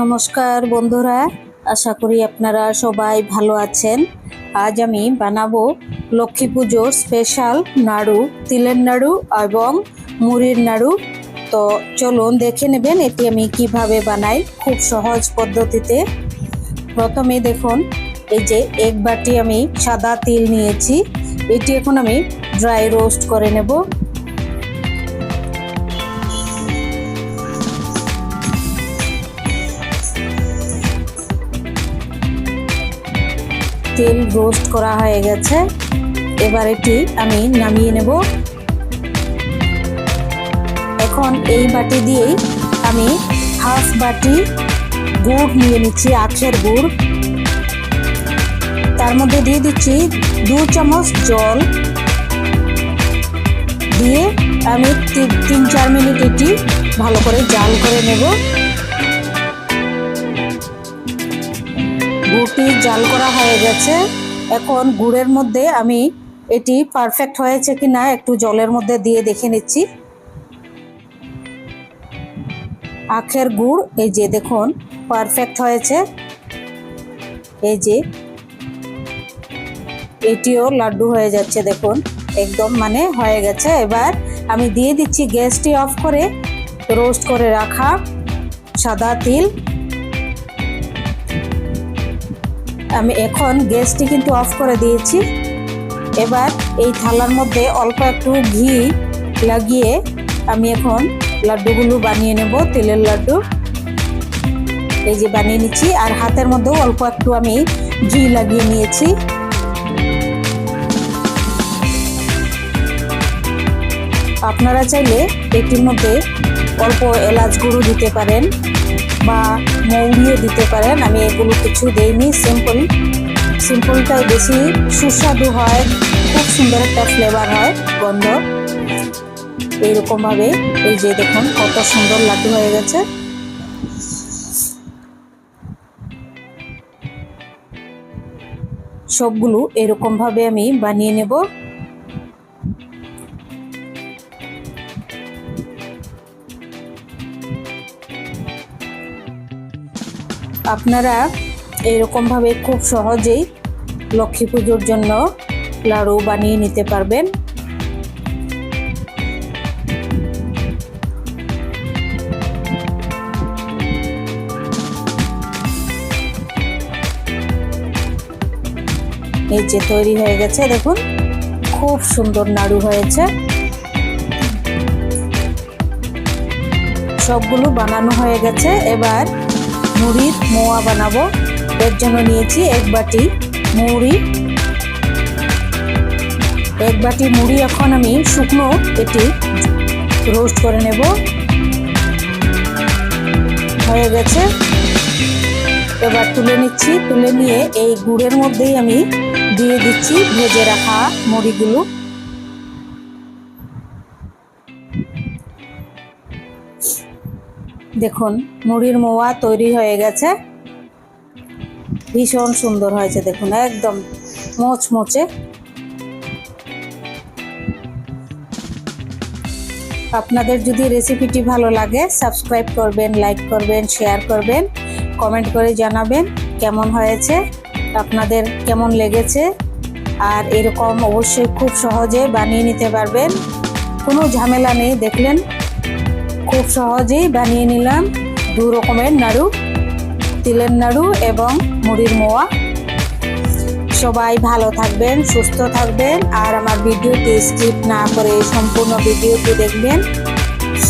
নমস্কার বন্ধুরা, আশা করি আপনারা সবাই ভালো আছেন। আজ আমি বানাবো লক্ষ্মী পুজোর স্পেশাল নাড়ু, তিলের নাড়ু এবং মুড়ির নাড়ু। তো চলুন দেখে নেবেন এটি আমি কীভাবে বানাই খুব সহজ পদ্ধতিতে। প্রথমে দেখুন, এই যে এক বাটি আমি সাদা তিল নিয়েছি। এটি এখন আমি ড্রাই রোস্ট করে নেব। তেল রোস্ট করা হয়ে গেছে। এবার এটি আমি নামিয়ে নেব। এখন এই বাটি দিয়েই আমি হাফ বাটি গুড় নিয়ে নিচ্ছি, আখের গুড়। তার মধ্যে দিয়ে দিচ্ছি দু চামচ জল। দিয়ে আমি তিন, চার মিনিট এটি ভালো করে জাল করে নেব। গুড়টি জাল করা হয়ে গেছে। এখন গুড়ের মধ্যে আমি এটি পারফেক্ট হয়েছে কি না একটু জলের মধ্যে দিয়ে দেখে নিচ্ছি। আখের গুড়, এই যে দেখুন পারফেক্ট হয়েছে। এই যে এটিও লাড্ডু হয়ে যাচ্ছে, দেখুন, একদম মানে হয়ে গেছে। এবার আমি দিয়ে দিচ্ছি গ্যাসটি অফ করে, রোস্ট করে রাখা সাদা তিল। আমি এখন গ্যাসটি কিন্তু অফ করে দিয়েছি। এবার এই থালার মধ্যে অল্প একটু ঘি লাগিয়ে আমি এখন লাড্ডুগুলো বানিয়ে নেব, তেলের লাড্ডু। এই যে বানিয়ে নিচ্ছি, আর হাতের মধ্যেও অল্প একটু আমি ঘি লাগিয়ে নিয়েছি। আপনারা চাইলে এটির মধ্যে অল্প এলাচ গুঁড়ো দিতে পারেন বা মৌরিও দিতে পারেন। আমি এগুলো কিছু দেইনি সিম্পল সিম্পলটাই বেশি সুস্বাদু হয়, খুব সুন্দর একটা ফ্লেভার হয়, গন্ধ। এইরকমভাবে এই যে দেখুন, কত সুন্দর লাড্ডু হয়ে গেছে। সবগুলো এরকমভাবে আমি বানিয়ে নেব। আপনারা এরকমভাবে খুব সহজেই লক্ষ্মী পুজোর জন্য লাড়ু বানিয়ে নিতে পারবেন। এই যে তৈরি হয়ে গেছে, দেখুন, খুব সুন্দর নাড়ু হয়েছে। সবগুলো বানানো হয়ে গেছে। এবার মুড়ির মোয়া বানাবো। এর জন্য নিয়েছি এক বাটি মুড়ি। এক বাটি মুড়ি এখন আমি শুকনো এটি রোস্ট করে নেব। হয়ে গেছে। এবার তুলে নিচ্ছি। তুলে নিয়ে এই গুড়ের মধ্যেই আমি দিয়ে দিচ্ছি ভেজে রাখা মুড়িগুলো। দেখুন মুড়ির মোয়া তৈরি হয়ে গেছে। ভীষণ সুন্দর হয়েছে, দেখুন, একদম মোচমোচে। আপনাদের যদি রেসিপিটি ভালো লাগে সাবস্ক্রাইব করবেন লাইক করবেন শেয়ার করবেন কমেন্ট করে জানাবেন কেমন হয়েছে, আপনাদের কেমন লেগেছে, আর এরকম অবশ্যই খুব সহজে বানিয়ে নিতে পারবেন। কোনো ঝামেলা নেই, দেখলেন? খুব সহজেই বানিয়ে নিলাম দু রকমের নাড়ু, তিলের নাড়ু এবং মুড়ির মোয়া। সবাই ভালো থাকবেন, সুস্থ থাকবেন, আর আমার ভিডিওটি স্কিপ না করে সম্পূর্ণ ভিডিওটি দেখবেন।